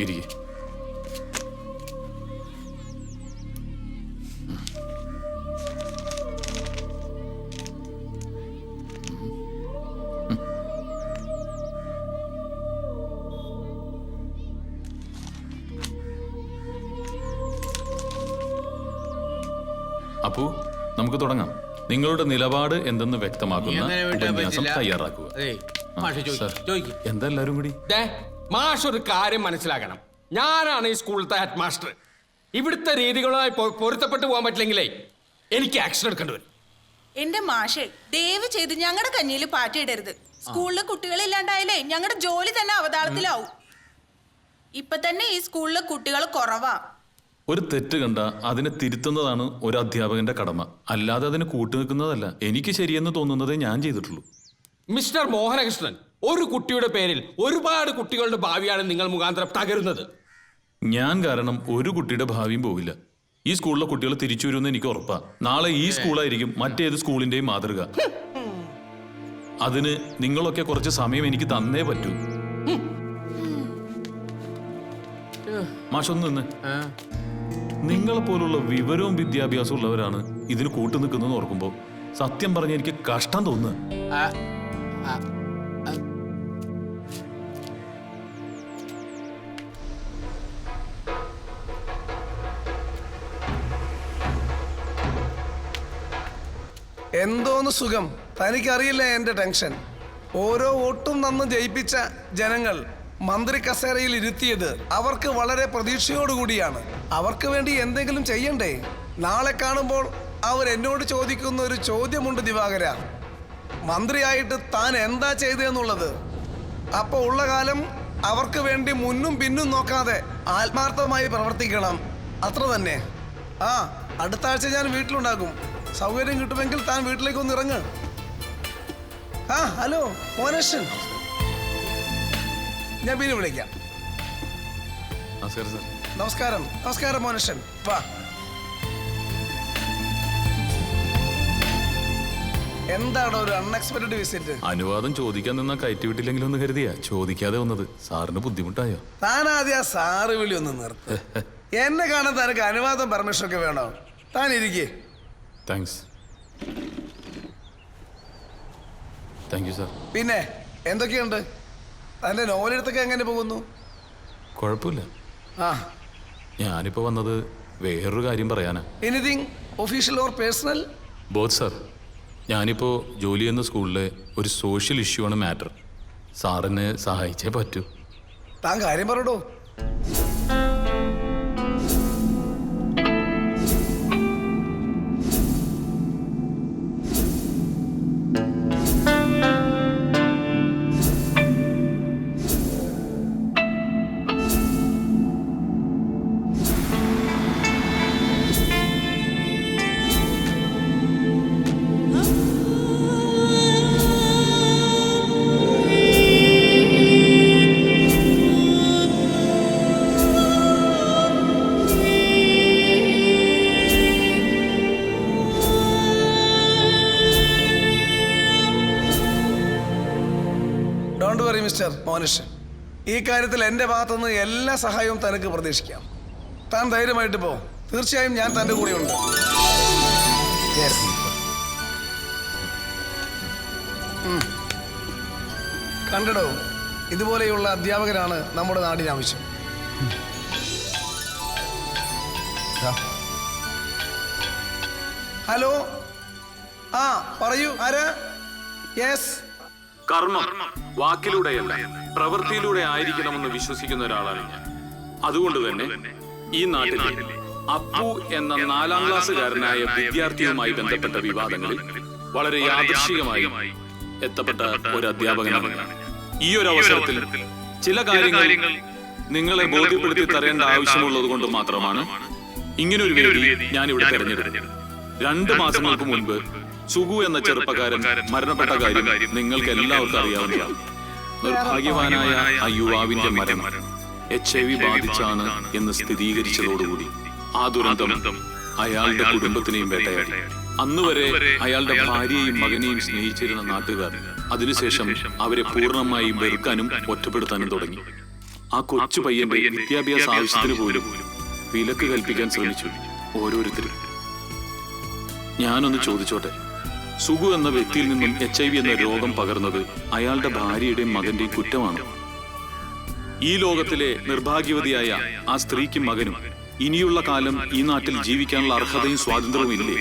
ഇരിക്കെ അപ്പോ നമുക്ക് തുടങ്ങാം. നിങ്ങളുടെ നിലപാട് എന്തെന്ന് വ്യക്തമാക്കുന്ന ഉപന്യാസം. തയ്യാറാക്കുക. എന്താ എല്ലാവരും കൂടി? മാഷ് ഒരു കാര്യം മനസ്സിലാക്കണം. ഞാനാണ് ഈ സ്കൂളിലത്തെ ഹെഡ് മാസ്റ്റർ ഇവിടുത്തെ രീതികളുമായി പൊരുത്തപ്പെട്ടു പോകാൻ പറ്റില്ലെങ്കിലേ എനിക്ക് ആക്ഷൻ എടുക്കേണ്ടി വരും. എന്റെ മാഷെ ദയവ് ചെയ്ത് ഞങ്ങളുടെ കഞ്ഞിയിൽ പാറ്റിയിടരുത്. സ്കൂളിലെ കുട്ടികളില്ലാണ്ടായാലേ ഞങ്ങളുടെ ജോലി തന്നെ അവതാളത്തിലാവും. ഇപ്പൊ തന്നെ ഈ സ്കൂളിലെ കുട്ടികൾ കുറവാ. ഒരു തെറ്റ് കണ്ട അതിനെ തിരുത്തുന്നതാണ് ഒരു അധ്യാപകന്റെ കടമ. അല്ലാതെ അതിനെ കൂട്ടുനിൽക്കുന്നതല്ല. എനിക്ക് ശരിയെന്ന് തോന്നുന്നതേ ഞാൻ ചെയ്തിട്ടുള്ളൂ. മിസ്റ്റർ മോഹനകൃഷ്ണൻ ഒരു കുട്ടിയുടെ പേരിൽ ഒരുപാട് കുട്ടികളുടെ ഭാവിയാണ് നിങ്ങൾ മുഖാന്തരം തകരുന്നത്. ഞാൻ കാരണം ഒരു കുട്ടിയുടെ ഭാവിയും പോവില്ല. ഈ സ്കൂളിലെ കുട്ടികൾ തിരിച്ചു വരുമെന്ന് എനിക്ക് ഉറപ്പാ. നാളെ ഈ സ്കൂളായിരിക്കും മറ്റേത് സ്കൂളിന്റെയും മാതൃക. അതിന് നിങ്ങളൊക്കെ കുറച്ച് സമയം എനിക്ക് തന്നേ പറ്റൂ. മാഷൊന്ന് നിന്ന്. നിങ്ങളെ പോലുള്ള വിവരവും വിദ്യാഭ്യാസവും ഉള്ളവരാണ് ഇതിന് കൂട്ടു നിൽക്കുന്നതെന്ന് ഓർക്കുമ്പോൾ സത്യം പറഞ്ഞ എനിക്ക് കഷ്ടം തോന്നുക എന്തോന്ന് സുഖം? തനിക്കറിയില്ല എന്റെ ടെൻഷൻ? ഓരോ വോട്ടും നന്ന് ജയിപ്പിച്ച ജനങ്ങൾ മന്ത്രി കസേരയിൽ ഇരുത്തിയത് അവർക്ക് വളരെ പ്രതീക്ഷയോടുകൂടിയാണ്. അവർക്ക് വേണ്ടി എന്തെങ്കിലും ചെയ്യണ്ടേ? നാളെ കാണുമ്പോൾ അവർ എന്നോട് ചോദിക്കുന്ന ഒരു ചോദ്യമുണ്ട് ദിവാകര. മന്ത്രിയായിട്ട് താൻ എന്താ ചെയ്തതെന്നുള്ളത് അപ്പോൾ ഉള്ള കാലം അവർക്ക് വേണ്ടി മുന്നും പിന്നും നോക്കാതെ ആത്മാർത്ഥമായി പ്രവർത്തിക്കണം. അത്ര തന്നെ. ആ അടുത്ത ആഴ്ച ഞാൻ വീട്ടിലുണ്ടാകും. സൗകര്യം കിട്ടുമെങ്കിൽ താൻ വീട്ടിലേക്ക് ഒന്ന് ഇറങ്ങ്. ആ ഹലോ മോനേഷൻ. ഞാൻ പിന്നെ വിളിക്കാം. നമസ്കാരം സാർ. നമസ്കാരം നമസ്കാരം മോനേഷൻ. വാ. എന്താണ് ഒരു അൺഎക്സ്പെക്ടഡ് വിസിറ്റ് അനുവാദം ചോദിക്കാൻ നിന്നാ കയറ്റി വിട്ടില്ലെങ്കിലും ഒന്ന് കരുതിയാ. ചോദിക്കാതെ വന്നത് സാറിന് ബുദ്ധിമുട്ടായോ? താൻ ആദ്യം ആ സാറ് വിളി ഒന്ന് നിർത്ത്. എന്നെ കാണാൻ തനക്ക് അനുവാദം പെർമിഷൻ ഒക്കെ വേണോ? താൻ ഇരിക്കേ. താങ്ക്സ് താങ്ക് യു സാർ പിന്നെ എന്തൊക്കെയുണ്ട്? തന്റെ നോവലെടുത്തൊക്കെ എങ്ങനെ പോകുന്നു? കുഴപ്പമില്ല. ആ. ഞാനിപ്പോൾ വന്നത് വേറൊരു കാര്യം പറയാനാ. Anything official or personal both sir ഞാനിപ്പോൾ ജോലി ചെയ്യുന്ന സ്കൂളിലെ ഒരു സോഷ്യൽ ഇഷ്യൂ ആണ് മാറ്റർ സാറിനെ സഹായിച്ചേ പറ്റൂ. താൻ കാര്യം പറയടോ വറി ഈ കാര്യത്തിൽ എന്റെ ഭാഗത്തുനിന്ന് എല്ലാ സഹായവും തനക്ക് പ്രതീക്ഷിക്കാം. താൻ ധൈര്യമായിട്ട് പോ. തീർച്ചയായും ഞാൻ തന്റെ കൂടെയുണ്ട്. കണ്ടടോ ഇതുപോലെയുള്ള അധ്യാപകരാണ് നമ്മുടെ നാടിന് ആവശ്യം ഹലോ? ആ പറയൂ ആരാ? യെസ്. കർമ്മം വാക്കിലൂടെയല്ല പ്രവൃത്തിയിലൂടെ ആയിരിക്കണമെന്ന് വിശ്വസിക്കുന്ന ഒരാളാണ് ഞാൻ. അതുകൊണ്ട് തന്നെ ഈ നാട്ടിൽ അപ്പു എന്ന നാലാം ക്ലാസ്സുകാരനായ വിദ്യാർത്ഥിയുമായി ബന്ധപ്പെട്ട വിവാദങ്ങളിൽ വളരെ യാദൃശികമായി എത്തപ്പെട്ട ഒരു അധ്യാപകനാണ് ഈ ഒരു അവസരത്തിൽ ചില കാര്യങ്ങൾ നിങ്ങളെ ബോധ്യപ്പെടുത്തി തരേണ്ട ആവശ്യമുള്ളത് കൊണ്ട് മാത്രമാണ് ഇങ്ങനൊരു വേദി ഞാൻ ഇവിടെ തെരഞ്ഞെടുത്തത്. രണ്ട് മാസങ്ങൾക്ക് മുൻപ് സുഗു എന്ന ചെറുപ്പക്കാരൻ മരണപ്പെട്ട കാര്യം നിങ്ങൾക്ക് എല്ലാവർക്കും അറിയാവുന്നതാണ്. നിർഭാഗ്യവാനായ ആ യുവാവിന്റെ മരണം എച്ച് ഐ വി ബാധിച്ചാണ് എന്ന് സ്ഥിരീകരിച്ചതോടുകൂടി ആ ദുരന്തം അയാളുടെ കുടുംബത്തിനെയും വേട്ടയാടി. അന്നുവരെ അയാളുടെ ഭാര്യയും മകനെയും സ്നേഹിച്ചിരുന്ന നാട്ടുകാർ അതിനുശേഷം അവരെ പൂർണമായും വെറുക്കാനും ഒറ്റപ്പെടുത്താനും തുടങ്ങി. ആ കൊച്ചു പയ്യന്റെ വിദ്യാഭ്യാസ ആവശ്യത്തിന് പോലും വിലക്ക് കൽപ്പിക്കാൻ ശ്രമിച്ചു. ഓരോരുത്തരും. ഞാനൊന്ന് ചോദിച്ചോട്ടെ? സുഗു എന്ന വ്യക്തിയിൽ നിന്നും എച്ച് ഐ വി എന്ന രോഗം പകർന്നത് അയാളുടെ ഭാര്യയുടെയും മകന്റെയും കുറ്റമാണ്. ഈ ലോകത്തിലെ നിർഭാഗ്യവതിയായ ആ സ്ത്രീക്കും മകനും ഇനിയുള്ള കാലം ഈ നാട്ടിൽ ജീവിക്കാനുള്ള അർഹതയും സ്വാതന്ത്ര്യവും ഇല്ലേ?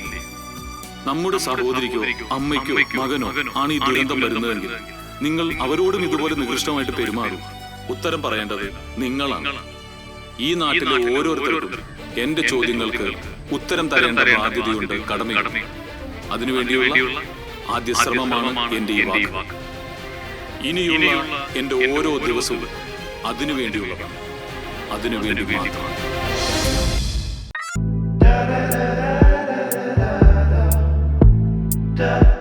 നമ്മുടെ സഹോദരിക്കോ അമ്മയ്ക്കോ മകനോ ആണ് ഈ ദുരന്തം വരുന്നതെങ്കിൽ നിങ്ങൾ അവരോടും ഇതുപോലെ നികൃഷ്ടമായിട്ട് പെരുമാറും. ഉത്തരം പറയേണ്ടത് നിങ്ങളാണ്. ഈ നാട്ടിലെ ഓരോരുത്തർക്കും എന്റെ ചോദ്യങ്ങൾക്ക് ഉത്തരം തരേണ്ട ബാധ്യതയുണ്ട് കടമയുണ്ട്. അതിനുവേണ്ടിയുള്ള ആദ്യ ശ്രമമാണ് എന്റെ ഈ വാക്ക്. ഇനിയുള്ള എന്റെ ഓരോ ദിവസവും അതിനുവേണ്ടിയുള്ളതാണ് അതിനുവേണ്ടി മാത്രം. Da